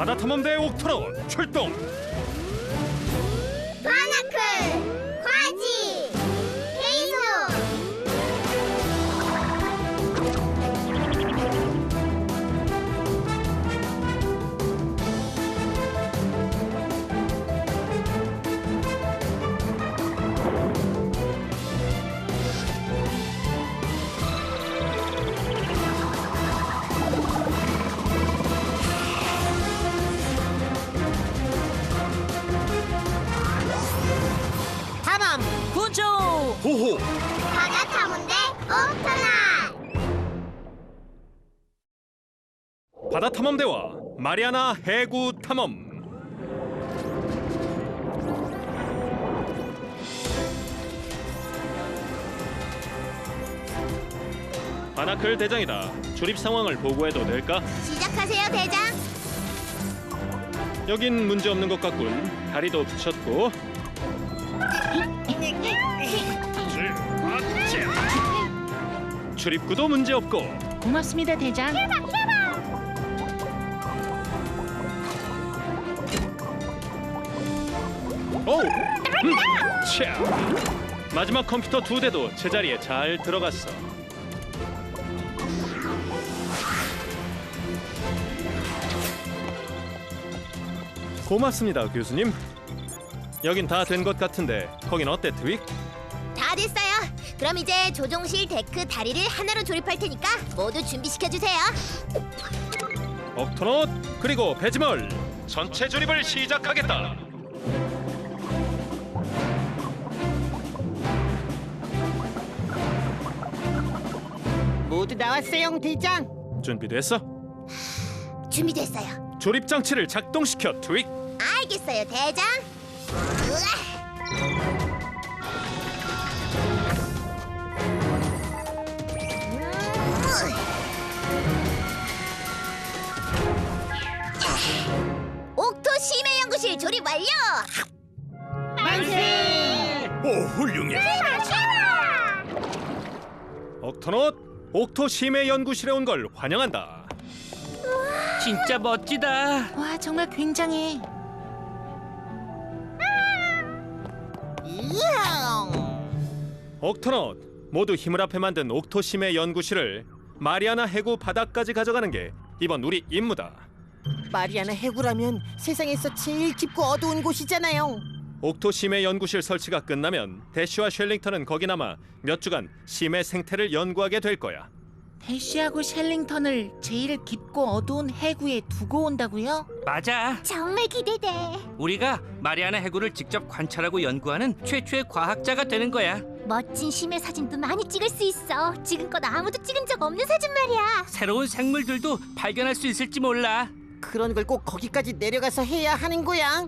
바다 탐험대 옥토로 출동. 호호. 바다 탐험대 옥토나 바다 탐험대와 마리아나 해구 탐험. 바나클 대장이다. 조립 상황을 보고해도 될까? 시작하세요 대장 여긴 문제 없는 것 같군. 다리도 붙였고. 출입구도 문제 없고. 고맙습니다 대장 오! 음, 차. 마지막 컴퓨터 두 대도 제자리에 잘 들어갔어. 고맙습니다, 교수님. 여긴 다 된 것 같은데 거긴 어때, 트윅? 다 됐어요 그럼 이제 조종실 데크 다리를 하나로 조립할 테니까 모두 준비시켜 주세요 옥토넛 그리고 배지멀 전체 조립을 시작하겠다. 모두 나왔어요 대장 준비됐어? 준비됐어요 조립 장치를 작동시켜, 트윅. 알겠어요 대장 으아! 옥토넛 옥토 심해 연구실에 온 걸 환영한다. 진짜 멋지다. 와 정말 굉장해 옥토넛 모두 힘을 합해 만든 옥토 심해 연구실을 마리아나 해구 바닥까지 가져가는 게 이번 우리 임무다. 마리아나 해구라면 세상에서 제일 깊고 어두운 곳이잖아요. 옥토 심해 연구실 설치가 끝나면 대쉬와 쉘링턴은 거기 남아 몇 주간 심해 생태를 연구하게 될 거야. 대쉬하고 셸링턴을 제일 깊고 어두운 해구에 두고 온다고요? 맞아. 정말 기대돼. 우리가 마리아나 해구를 직접 관찰하고 연구하는 최초의 과학자가 되는 거야. 멋진 심해 사진도 많이 찍을 수 있어. 지금껏 아무도 찍은 적 없는 사진 말이야. 새로운 생물들도 발견할 수 있을지 몰라. 그런 걸 꼭 거기까지 내려가서 해야 하는 거야.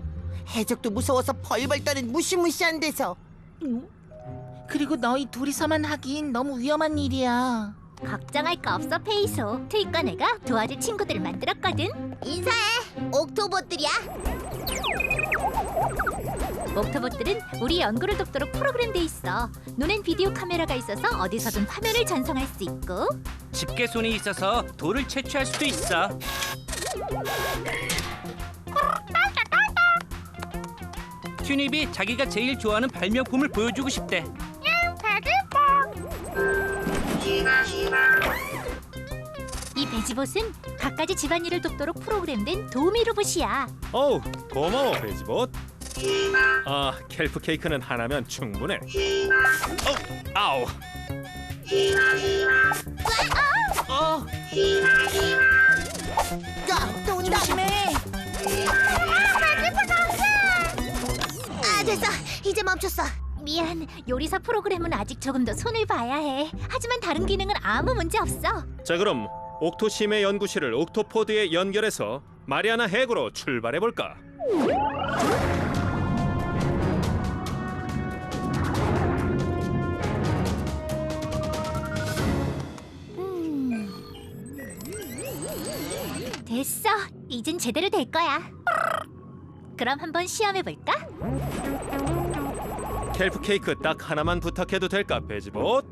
해적도 무서워서 벌벌 떠는 무시무시한 데서. 그리고 너희 둘이서만 하긴 너무 위험한 일이야 걱정할 거 없어 페이소. 트윗과 내가 도와줄 친구들을 만들었거든. 인사해. 옥토봇들이야. 옥토봇들은 우리 연구를 돕도록 프로그램돼 있어. 눈엔 비디오 카메라가 있어서 어디서든 화면을 전송할 수 있고 집게손이 있어서 돌을 채취할 수도 있어. 튜닙이 자기가 제일 좋아하는 발명품을 보여주고 싶대. 이 베지봇은 갖가지 집안일을 돕도록 프로그램된 도우미 로봇이야. 어우 고마워 베지봇. 아 켈프 케이크는 하나면 충분해. 어, 아우 어, 야, 또 온다. 아 됐어. 이제 멈췄어. 미안. 요리사 프로그램은 아직 조금 더 손을 봐야 해. 하지만 다른 기능은 아무 문제 없어. 자 그럼 옥토 심해 연구실을 옥토포드에 연결해서 마리아나 해구로 출발해 볼까? 됐어. 이젠 제대로 될 거야. 그럼 한번 시험해 볼까? 켈프 케이크 딱 하나만 부탁해도 될까 베지봇?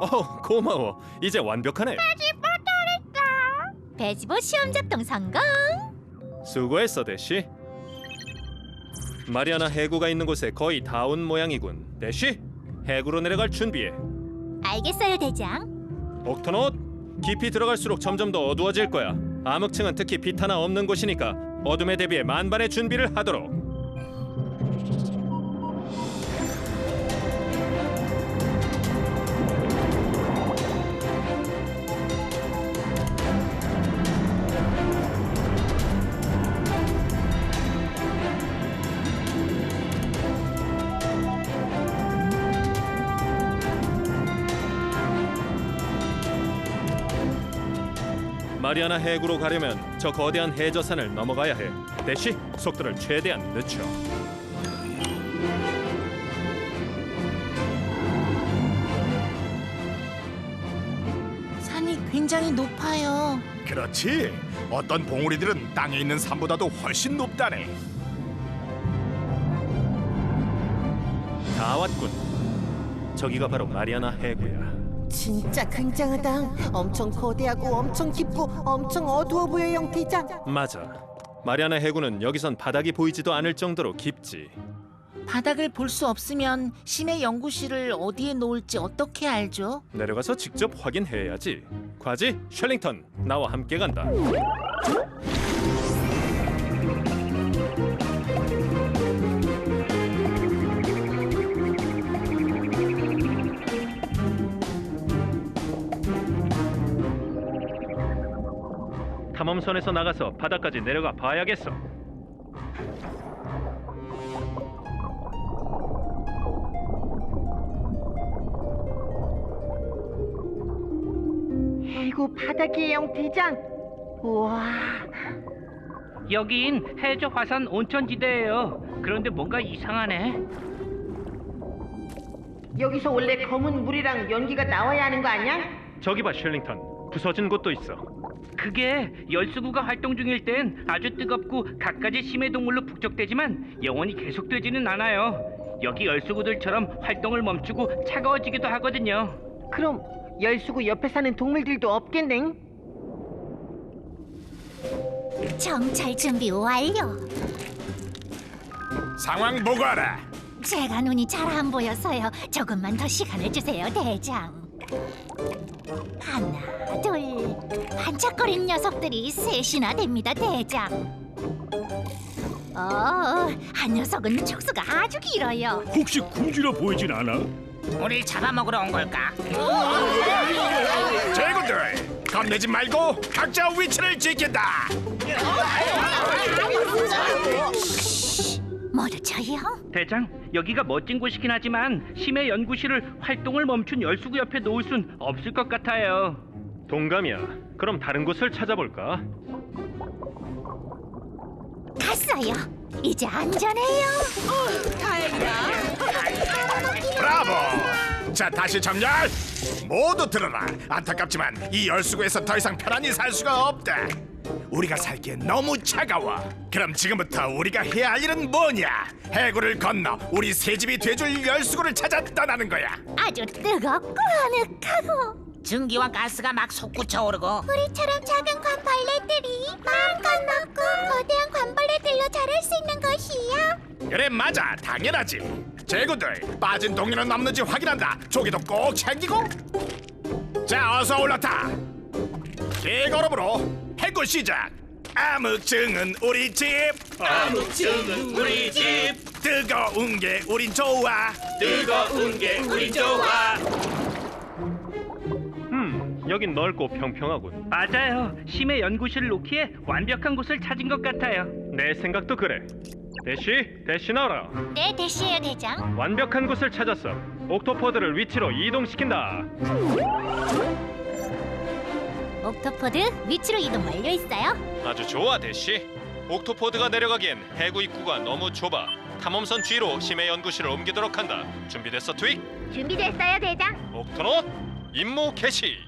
어 고마워 이제 완벽하네 배지보 시험 작동 성공. 수고했어 대쉬. 마리아나 해구가 있는 곳에 거의 다 온 모양이군. 대쉬, 해구로 내려갈 준비해. 알겠어요, 대장. 옥토넛, 깊이 들어갈수록 점점 더 어두워질 거야. 암흑층은 특히 빛 하나 없는 곳이니까 어둠에 대비해 만반의 준비를 하도록. 마리아나 해구로 가려면 저 거대한 해저산을 넘어가야 해. 대시 속도를 최대한 늦춰. 산이 굉장히 높아요. 그렇지. 어떤 봉우리들은 땅에 있는 산보다도 훨씬 높다네. 다 왔군. 저기가 바로 마리아나 해구야. 진짜 굉장하다. 엄청 거대하고 엄청 깊고 엄청 어두워 보여 영대장. 맞아. 마리아나 해구는 여기선 바닥이 보이지도 않을 정도로 깊지. 바닥을 볼 수 없으면 심해 연구실을 어디에 놓을지 어떻게 알죠? 내려가서 직접 확인해야지. 과지 셜링턴 나와 함께 간다. 탐험선에서 나가서 바닥까지 내려가 봐야겠어. 아이고 바닥이에요 영대장. 우와. 여긴 해저 화산 온천지대예요. 그런데 뭔가 이상하네. 여기서 원래 검은 물이랑 연기가 나와야 하는 거 아니야? 저기 봐 셜링턴. 부서진 곳도 있어. 그게 열수구가 활동 중일 땐 아주 뜨겁고 갖가지 심해 동물로 북적대지만 영원히 계속되지는 않아요. 여기 열수구들처럼 활동을 멈추고 차가워지기도 하거든요. 그럼 열수구 옆에 사는 동물들도 없겠네. 정찰 준비 완료. 상황 보고하라. 제가 눈이 잘 안 보여서요. 조금만 더 시간을 주세요, 대장. 하나, 둘, 반짝거리는 녀석들이 셋이나 됩니다, 대장. 어, 한 녀석은 촉수가 아주 길어요. 혹시 굶주려 보이진 않아? 우리 잡아먹으러 온 걸까? 제군들 겁내지 말고 각자 위치를 지킨다. 모두 저요? 대장, 여기가 멋진 곳이긴 하지만 심해 연구실을 활동을 멈춘 열수구 옆에 놓을 순 없을 것 같아요. 동감이야. 그럼 다른 곳을 찾아볼까? 갔어요. 이제 안전해요. 브라보. 자 다시 정렬. 모두 들어라. 안타깝지만 이 열수구에서 더 이상 편안히 살 수가 없다. 우리가 살기엔 너무 차가워. 그럼 지금부터 우리가 해야 할 일은 뭐냐? 해구를 건너 우리 새 집이 돼줄 열수구를 찾아 떠나는 거야. 아주 뜨겁고 아늑하고 증기와 가스가 막 솟구쳐 오르고 우리처럼 작은 관벌레들이 마음껏 먹고 거대한 관벌레들로 자랄 수 있는 곳이요. 그래 맞아 당연하지. 제구들 빠진 동료는 없는지 확인한다. 조기도 꼭 챙기고. 자 어서 올라타. 개걸음으로 해구 시작. 암흑증은 우리 집. 암흑증은 우리 집 뜨거운 게 우린 좋아. 뜨거운 게 우리 좋아. 음, 여긴 넓고 평평하군. 맞아요. 심해 연구실을 놓기에 완벽한 곳을 찾은 것 같아요. 내 생각도 그래. 대시, 대시 나와라. 네, 대시예요, 대장. 완벽한 곳을 찾았어. 옥토퍼드를 위치로 이동시킨다. 옥토포드 위치로 이동 완료했어요. 아주 좋아, 대시. 옥토퍼드가 내려가기엔 해구 입구가 너무 좁아. 탐험선 뒤로 심해 연구실을 옮기도록 한다. 준비됐어, 트윅? 준비됐어요, 대장. 옥토넛 임무 개시.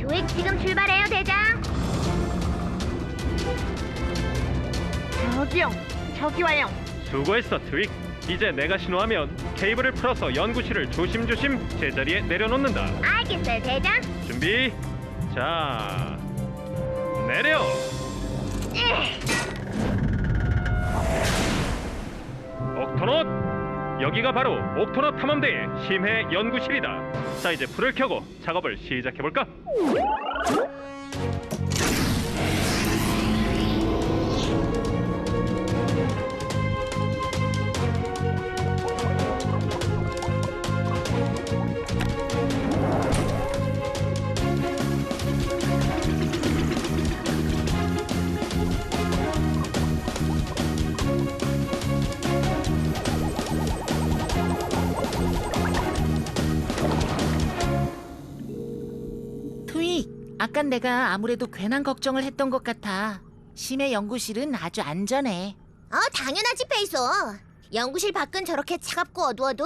조액 지금 출발해요, 대장. 저기요. 저기 와요. 수고했어, 트윅. 이제 내가 신호하면 케이블을 풀어서 연구실을 조심조심 제자리에 내려놓는다. 알겠어요, 대장. 준비. 자, 내려. 옥토넛. 여기가 바로 옥토넛 탐험대의 심해 연구실이다. 자, 이제 불을 켜고 작업을 시작해 볼까? 아깐 내가 아무래도 괜한 걱정을 했던 것 같아. 심해 연구실은 아주 안전해. 어, 당연하지, 페이소. 연구실 밖은 저렇게 차갑고 어두워도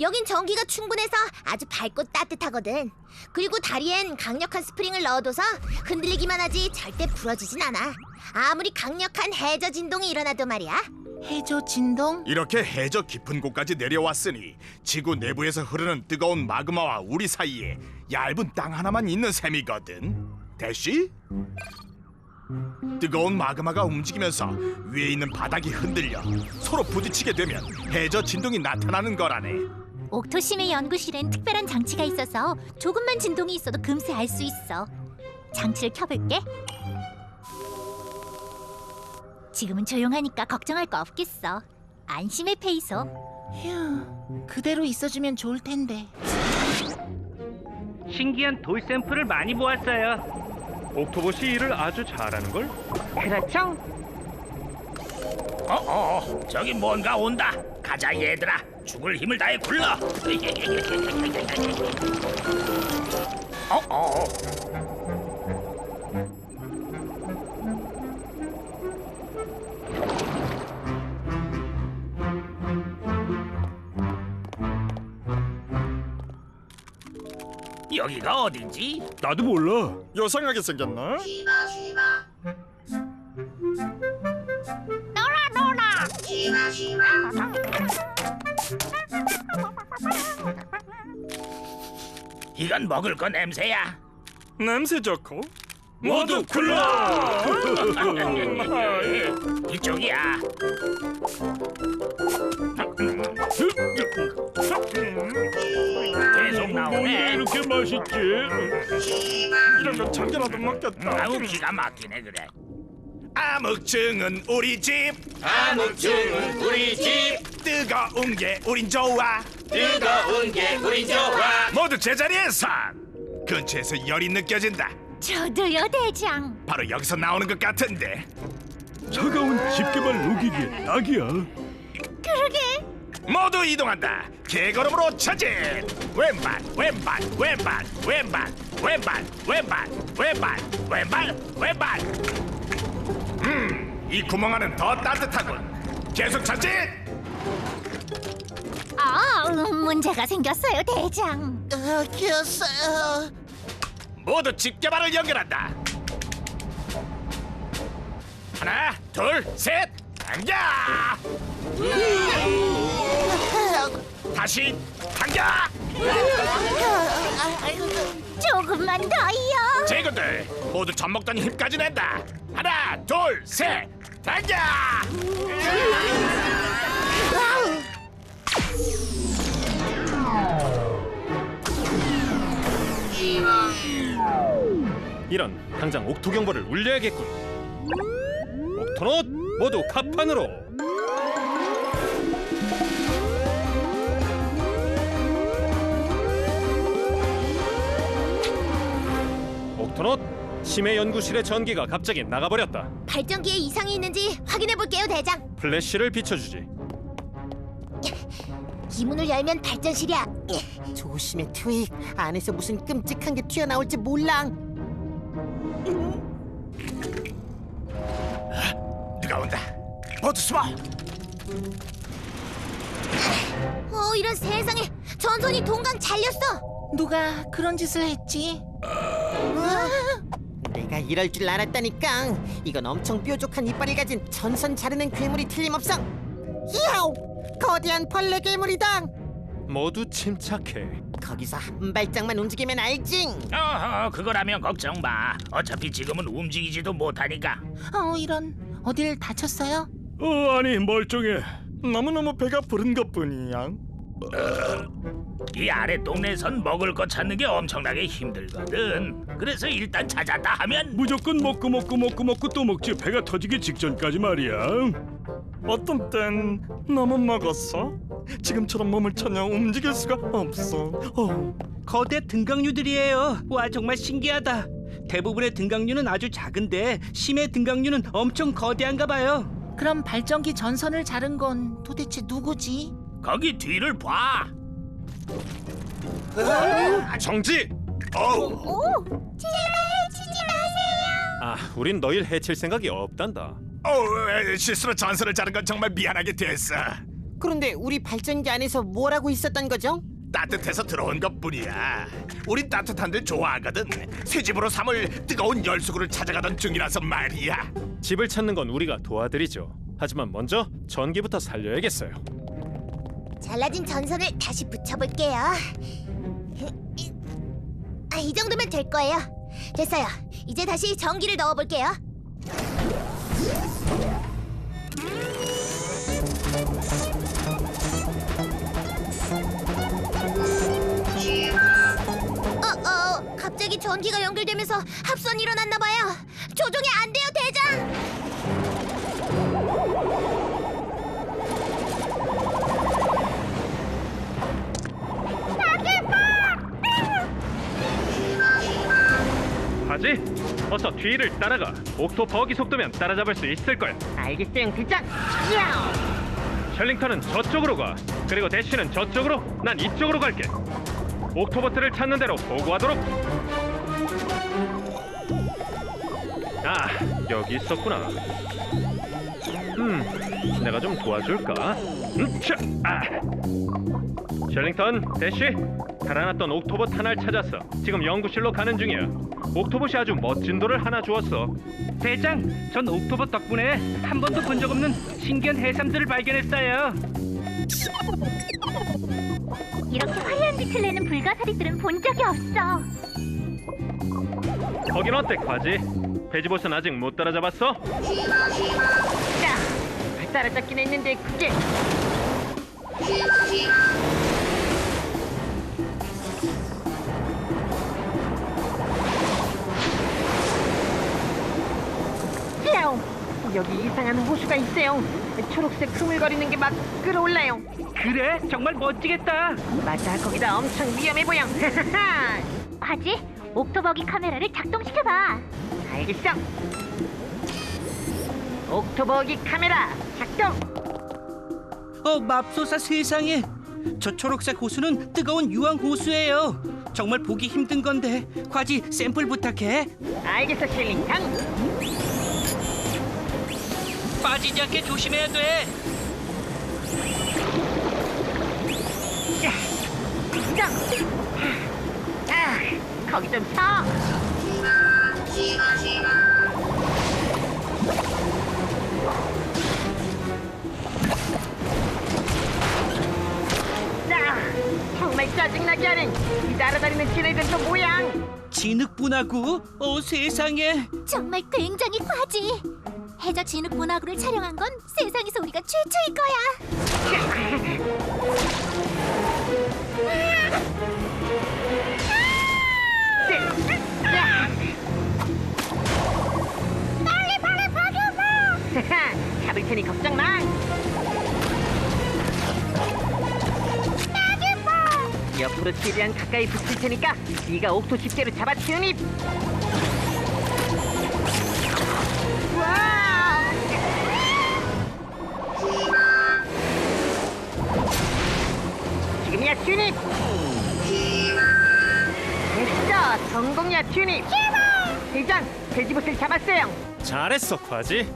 여긴 전기가 충분해서 아주 밝고 따뜻하거든. 그리고 다리엔 강력한 스프링을 넣어둬서 흔들리기만 하지 절대 부러지진 않아. 아무리 강력한 해저 진동이 일어나도 말이야. 해저 진동? 이렇게 해저 깊은 곳까지 내려왔으니 지구 내부에서 흐르는 뜨거운 마그마와 우리 사이에 얇은 땅 하나만 있는 셈이거든. 대시? 뜨거운 마그마가 움직이면서 위에 있는 바닥이 흔들려 서로 부딪히게 되면 해저 진동이 나타나는 거라네. 옥토심의 연구실엔 특별한 장치가 있어서 조금만 진동이 있어도 금세 알 수 있어. 장치를 켜볼게. 지금은 조용하니까 걱정할 거 없겠어. 안심해, 페이소. 휴, 그대로 있어주면 좋을 텐데. 신기한 돌 샘플을 많이 모았어요. 옥토봇이 일을 아주 잘하는 걸. 그렇죠? 어어 저기 뭔가 온다. 가자 얘들아. 죽을 힘을 다해 굴러. 어어 여기가 어딘지? 나도 몰라. 요상하게 생겼나? 이건 먹을 거 냄새야. 냄새 좋고. 모두 굴러! 이쪽이야 계속 나오네 이렇게 맛있지? 이런 건 참견라도 먹겠다. 아우 기가 막히네 그래. 암흑증은 우리 집. 암흑증은 우리 집. 뜨거운 게 우린 좋아 뜨거운 게 우린 좋아 모두 제자리에 선. 근처에서 열이 느껴진다. 저도요, 대장. 바로 여기서 나오는 것 같은데. 차가운 집게발 녹이기에 딱이야. 그러게. 모두 이동한다 개걸음으로 차진 왼발 왼발 왼발 왼발 왼발 왼발 왼발 왼발 왼발 음 이 구멍 안은 더 따뜻하군 계속 차진 아, 음, 문제가 생겼어요, 대장. 아, 귀었어요. 모두 집게발을 연결한다. 하나, 둘, 셋, 당겨! 다시 당겨! 조금만 더요. 제구들 모두 젖 먹던 힘까지 낸다. 하나, 둘, 셋, 당겨! 이런 당장 옥토 경보를 울려야겠군. 옥토넛 모두 갑판으로. 옥토넛 심해 연구실의 전기가 갑자기 나가버렸다. 발전기에 이상이 있는지 확인해 볼게요, 대장. 플래시를 비춰주지. 이 문을 열면 발전실이야. 조심해, 트윅. 안에서 무슨 끔찍한 게 튀어나올지 몰라. 누가 온다. 모두 숨어. 어, 이런 세상에 전선이 동강 잘렸어. 누가 그런 짓을 했지? 내가 이럴 줄 알았다니까. 이건 엄청 뾰족한 이빨을 가진 전선 자르는 괴물이 틀림없어. 야우! 거대한 벌레 괴물이다. 모두 침착해. 거기서 한 발짝만 움직이면 알지. 어허, 그거라면 걱정 마. 어차피 지금은 움직이지도 못하니까. 어 이런 어딜 다쳤어요? 어 아니 멀쩡해 너무너무 배가 부른 것뿐이야 이 아래 동네에선 먹을 거 찾는 게 엄청나게 힘들거든. 그래서 일단 찾았다 하면 무조건 먹고 먹고 먹고 먹고 또 먹지 배가 터지기 직전까지 말이야 어떤 땐 너무 먹었어 지금처럼 몸을 전혀 움직일 수가 없어 어. 거대 등강류들이에요. 와 정말 신기하다. 대부분의 등강류는 아주 작은데 심해 등강류는 엄청 거대한가 봐요. 그럼 발전기 전선을 자른 건 도대체 누구지? 거기 뒤를 봐. 정지! 어우, 오, 제발 해치지 마세요. 아, 우린 너희를 해칠 생각이 없단다. 어우, 에, 실수로 전선을 자른 건 정말 미안하게 됐어. 그런데 우리 발전기 안에서 뭘 하고 있었던 거죠? 따뜻해서 들어온 것뿐이야. 우린 따뜻한 데 좋아하거든. 새 집으로 삼을 뜨거운 열수구를 찾아가던 중이라서 말이야. 집을 찾는 건 우리가 도와드리죠. 하지만 먼저 전기부터 살려야겠어요. 잘라진 전선을 다시 붙여볼게요. 아, 이 정도면 될 거예요. 됐어요. 이제 다시 전기를 넣어볼게요. 어, 어, 갑자기 전기가 연결되면서 합선이 일어났나 봐요. 조종이 안 돼요, 대장. 하지? 어서 뒤를 따라가. 옥토 버기 속도면 따라잡을 수 있을 거야. 알겠어요, 대장. 셜링턴은 저쪽으로 가. 그리고 대쉬는 저쪽으로. 난 이쪽으로 갈게. 옥토버트를 찾는 대로 보고하도록. 아, 여기 있었구나. 음, 내가 좀 도와줄까? 음, 차, 아. 셜링턴, 대쉬, 달아났던 옥토봇 하나를 찾았어. 지금 연구실로 가는 중이야. 옥토봇이 아주 멋진 돌을 하나 주었어. 대장, 전 옥토버 덕분에 한 번도 본 적 없는 신기한 해삼들을 발견했어요. 이렇게 화려한 빛을 내는 불가사리들은 본 적이 없어. 거긴 어때, 과지? 베지봇은 아직 못 따라잡았어? 따라잡긴 했는데 그게 여기 이상한 호수가 있어요. 초록색 흐물거리는 게 막 끌어올라요. 그래? 정말 멋지겠다. 맞아, 거기다 엄청 위험해 보여. 과지, 옥토버기 카메라를 작동시켜봐. 알겠어. 옥토버기 카메라 작동. 어, 맙소사 세상에. 저 초록색 호수는 뜨거운 유황 호수예요. 정말 보기 힘든 건데 과지 샘플 부탁해. 알겠어, 실링 탕. 빠지지 않게 조심해야 돼. 자, 아, 거기 좀 서. 아, 정말 짜증나게 하는 이 날아다니는 지네들 또 뭐야? 진흙분화구? 어 세상에. 정말 굉장히 과지. 해저 진흙 문화구를 촬영한 건 세상에서 우리가 최초일 거야. 빨리 빨리 박여봐. 잡을 테니 걱정 마. 옆으로 최대한 가까이 붙일 테니까 네가 옥토 집게로 잡아치우니. 튜닙. 됐어 성공이야 튜닙. 대장 돼지봇을 잡았어요. 잘했어, 과지.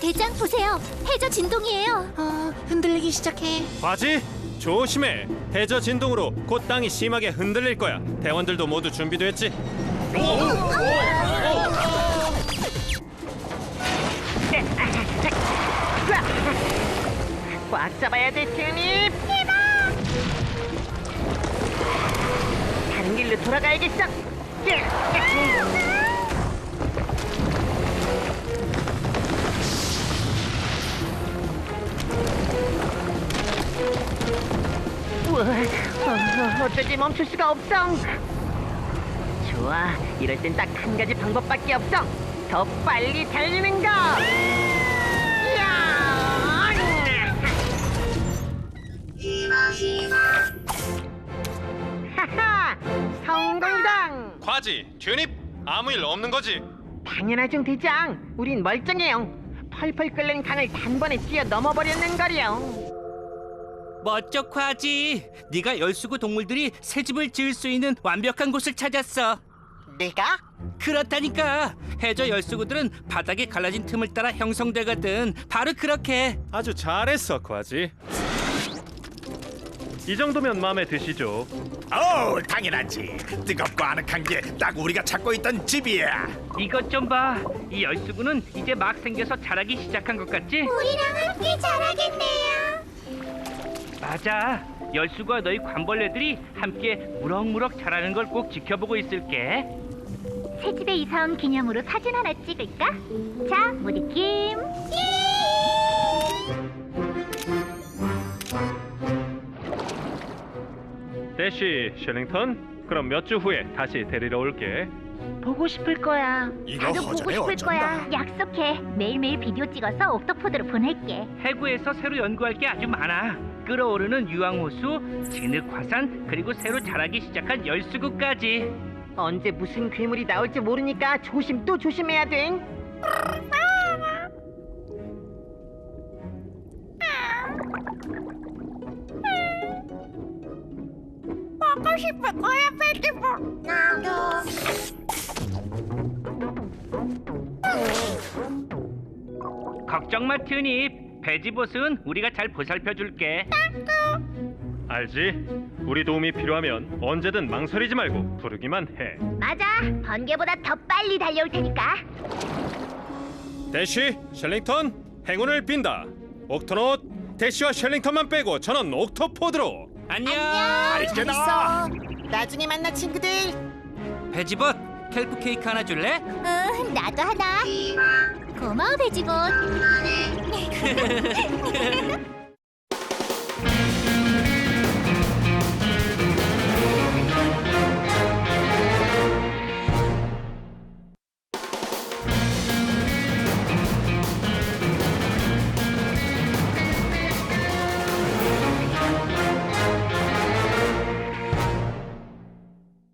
대장 보세요. 해저 진동이에요. 어 흔들리기 시작해. 과지, 조심해. 해저 진동으로 곧 땅이 심하게 흔들릴 거야. 대원들도 모두 준비됐지? 꽉 잡아야 돼, 튜닙. 길로 돌아가야겠어. 예, 예. 우와, 어, 어쩌지 멈출 수가 없어. 좋아, 이럴 땐 딱 한 가지 방법밖에 없어. 더 빨리 달리는 거. 이야! 하하, 성공이당. 과지, 튜닙, 아무 일 없는 거지? 당연하죠, 대장. 우린 멀쩡해요. 펄펄 끓는 강을 단번에 뛰어 넘어버렸는. 멋져 과지. 네가 열수구 동물들이 새 집을 지을 수 있는 완벽한 곳을 찾았어. 내가? 그렇다니까 해저 열수구들은 바닥에 갈라진 틈을 따라 형성되거든. 바로 그렇게. 아주 잘했어, 과지. 이 정도면 마음에 드시죠? 어우 당연하지 뜨겁고 아늑한 게 딱 우리가 찾고 있던 집이야 이것 좀 봐. 이 열수구는 이제 막 생겨서 자라기 시작한 것 같지? 우리랑 함께 자라겠네요. 맞아. 열수구와 너희 관벌레들이 함께 무럭무럭 자라는 걸 꼭 지켜보고 있을게. 새 집에 이사 온 기념으로 사진 하나 찍을까? 자, 우리 김. 대시, 셜링턴, 그럼 몇 주 후에 다시 데리러 올게. 보고 싶을 거야. 이거 나도 보고 허전해 싶을 어쩐다 거야. 약속해. 매일매일 비디오 찍어서 옥토포드로 보낼게. 해구에서 새로 연구할 게 아주 많아. 끓어오르는 유황호수, 진흙 화산, 그리고 새로 자라기 시작한 열수구까지. 언제 무슨 괴물이 나올지 모르니까 조심 또 조심해야 돼. 먹고 싶을 거야, 페티볼. 나도. 걱정 마, 튜닙. 배지봇은 우리가 잘 보살펴 줄게. 알지? 우리 도움이 필요하면 언제든 망설이지 말고 부르기만 해. 맞아. 번개보다 더 빨리 달려올 테니까. 대시, 셜링턴, 행운을 빈다. 옥토넛, 대시와 셜링턴만 빼고 저는 옥토포드로. 안녕. 알겠나 나중에 만나 친구들. 배지봇, 켈프 케이크 하나 줄래? 응, 나도 하나. 고마워, 배지봇.